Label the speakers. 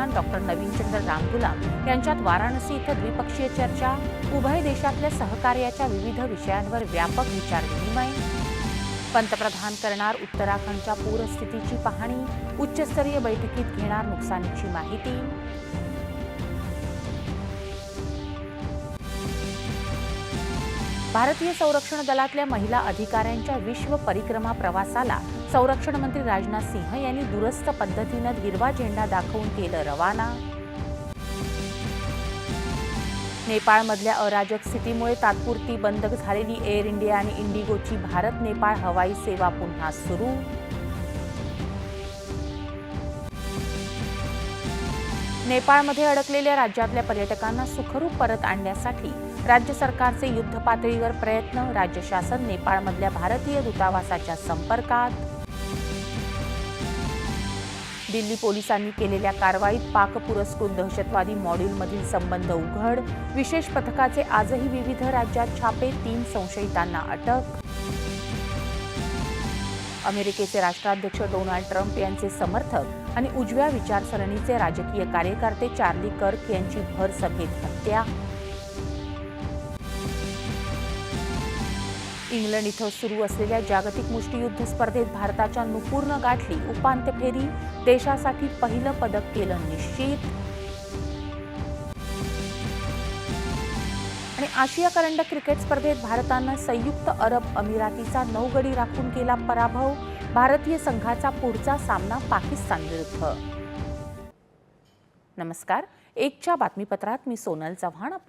Speaker 1: पंतप्रधान डॉक्टर नवीनचंद्र रामगुलाम यांच्यात वाराणसी इथं द्विपक्षीय चर्चा उभय देशातल्या सहकार्याच्या विविध विषयांवर व्यापक विचारविनिमय पंतप्रधान करणार उत्तराखंडच्या पूरस्थितीची पाहणी उच्चस्तरीय बैठकीत घेणार नुकसानीची माहिती भारतीय संरक्षण दलातल्या महिला अधिकाऱ्यांच्या विश्व परिक्रमा प्रवासाला संरक्षण मंत्री राजनाथ सिंह यांनी दुरस्त पद्धतीनं हिरवा झेंडा दाखवून केलं रवाना नेपाळमधल्या अराजक स्थितीमुळे तात्पुरती बंद झालेली एअर इंडिया आणि इंडिगोची भारत नेपाळ हवाई सेवा पुन्हा सुरू नेपाळमध्ये अडकलेल्या राज्यातल्या पर्यटकांना सुखरूप परत आणण्यासाठी राज्य सरकारचे युद्धपातळीवर प्रयत्न राज्य शासन नेपाळमधल्या भारतीय दूतावासाच्या संपर्कात दिल्ली पोलिसांनी केलेल्या कारवाईत पाक पुरस्कृत दहशतवादी मॉड्यूलमधील संबंध उघड विशेष पथकाचे आजही विविध राज्यात छापे तीन संशयितांना अटक अमेरिकेचे राष्ट्राध्यक्ष डोनाल्ड ट्रम्प यांचे समर्थक आणि उजव्या विचारसरणीचे राजकीय कार्यकर्ते चार्ली कर्क यांची भर सभेत हत्या इंग्लंड इथं सुरू असलेल्या जागतिक मुष्टीयुद्ध स्पर्धेत भारताच्या नुपूर्ण गाठली उपांत्य फेरी देशासाठी पहिलं पदक केलं निश्चित आशिया करंडक क्रिकेट स्पर्धेत भारतानं संयुक्त अरब अमिरातीचा नऊ गडी राखून केला पराभव भारतीय संघाचा पुढचा सामना पाकिस्तान विरुद्ध
Speaker 2: नमस्कार एकच्या बातमीपत्रात मी सोनल चव्हाण आपलं